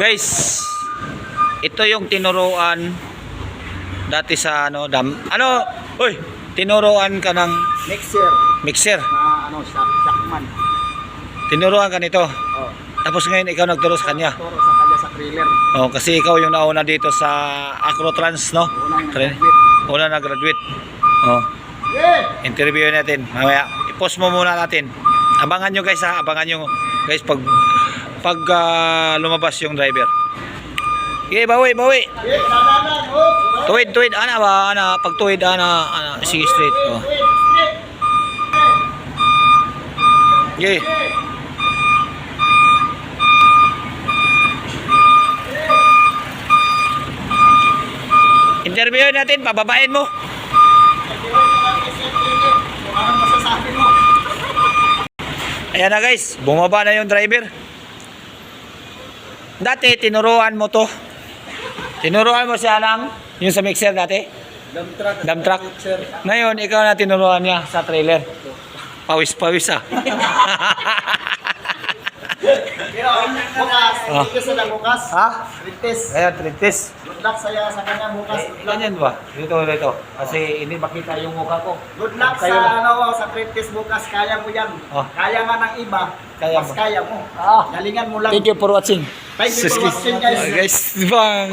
Guys, ito yung tinuruan dati sa ano, dam. Ano? Uy, tinuruan ka ng year, mixer. na ano, shock, shockman. Tinuruan ka nito. Oh. Tapos ngayon ikaw nagturo sa kanya. Turo sa kanya sa thriller. Oh, kasi ikaw yung nauna dito sa Acrotrans, no? Una yung Tra- graduate. Una na graduate. Oh, Yeah! interview natin. Mamaya, i-post mo muna natin. Abangan nyo guys ha, abangan nyo guys pag pag ah, lumabas yung driver. Okay, bawi, bawi. Tuwid, tuwid, ana ba, ana, pag tuwid, ana, ana, sige straight. Oh. Okay. Interview natin, pababain mo? Ayan na guys, bumaba na yung driver. Dati, tinuruan mo to. Tinuruan mo siya ng, yung sa mixer dati. Dump truck. Dump truck. Ngayon, ikaw na tinuruan niya sa trailer. Pawis-pawis ah. Pero, bukas, Ah. hindi sila bukas. ha? Rites. Ngayon, tritis. Good luck saya sa kanya bukas. Good luck. Ganyan ba? Dito, dito. Kasi hindi makita yung mukha ko. Good luck Kayo sa lang. ano sa Tritis bukas. Kaya mo yan. Oh. Kaya nga ng iba. Kaya mas mo. kaya mo. Ah. Galingan mo lang. Thank you for watching. Thank you for watching, guys. guys, bang.